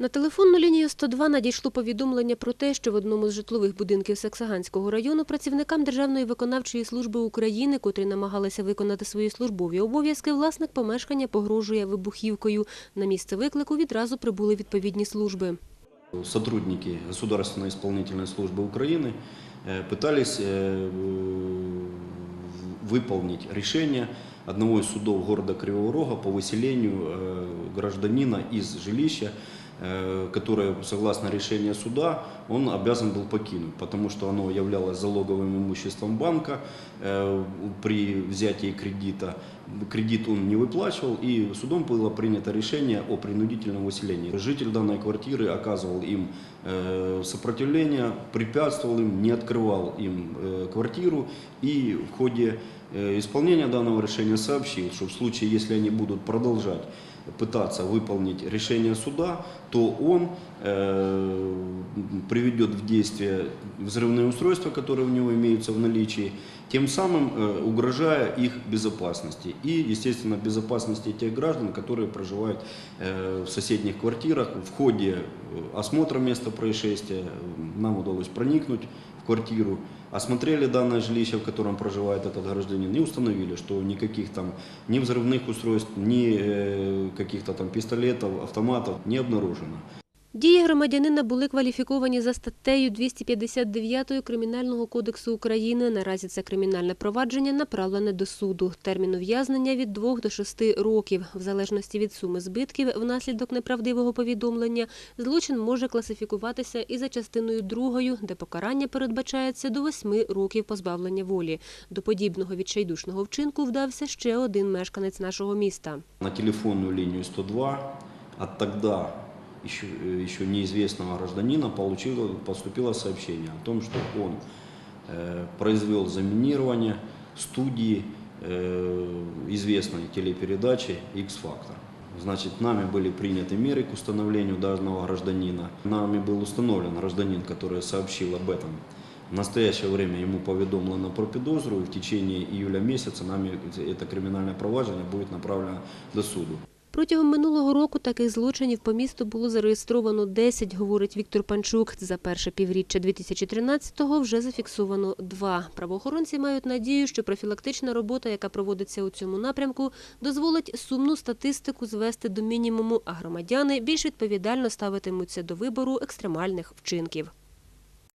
На телефонну лінію 102 надійшло повідомлення про те, що в одному з житлових будинків Саксаганського району працівникам Державної виконавчої служби України, котрі намагалися виконати свої службові обов'язки, власник помешкання погрожує вибухівкою. На місце виклику відразу прибули відповідні служби. Сотрудники Государственной исполнительной службы Украины э, пытались э, выполнить решение одного из судов города Кривого Рога по выселению э, гражданина из жилища, э, которое, согласно решению суда, он обязан был покинуть, потому что оно являлось залоговым имуществом банка э, при взятии кредита. Кредит он не выплачивал, и судом было принято решение о принудительном выселении. Житель данной квартиры оказывал им э, сопротивление, препятствовал им, не открывал им э, квартиру, и в ходе э, исполнения данного решения сообщил, что в случае, если они будут продолжать пытаться выполнить решение суда, то он э, приведет в действие взрывные устройства, которые у него имеются в наличии, тем самым э, угрожая их безопасности и, естественно, безопасности тех граждан, которые проживают э, в соседних квартирах. В ходе э, осмотра места происшествия нам удалось проникнуть в квартиру, осмотрели данное жилище, в котором проживает этот гражданин, и установили, что никаких там ни взрывных устройств, ни каких-то там пистолетов, автоматов не обнаружено. Дії громадянина були кваліфіковані за статтею 259 Кримінального кодексу України. Наразі це кримінальне провадження направлене до суду. Термін ув'язнення від 2 до 6 років. В залежності від суми збитків внаслідок неправдивого повідомлення злочин може класифікуватися і за частиною другою, де покарання передбачається до 8 років позбавлення волі. До подібного відчайдушного вчинку вдався ще один мешканець нашого міста. На телефонную линию 102 от тогда еще, э, еще неизвестного гражданина получило, поступило сообщение о том, что он э, произвел заминирование студии э, известной телепередачи X-Factor. Значит, нами были приняты меры к установлению данного гражданина. Нами был установлен гражданин, который сообщил об этом. В настоящее время ему поведомлено про підозру, и в течение июля месяца нами это криминальное проваджение будет направлено до суду. Протягом минулого року таких злочинів по місту було зареєстровано 10, говорить Віктор Панчук. За перше півріччя 2013-го вже зафіксовано два. Правоохоронці мають надію, що профілактична робота, яка проводиться у цьому напрямку, дозволить сумну статистику звести до мінімуму, а громадяни більш відповідально ставитимуться до вибору екстремальних вчинків.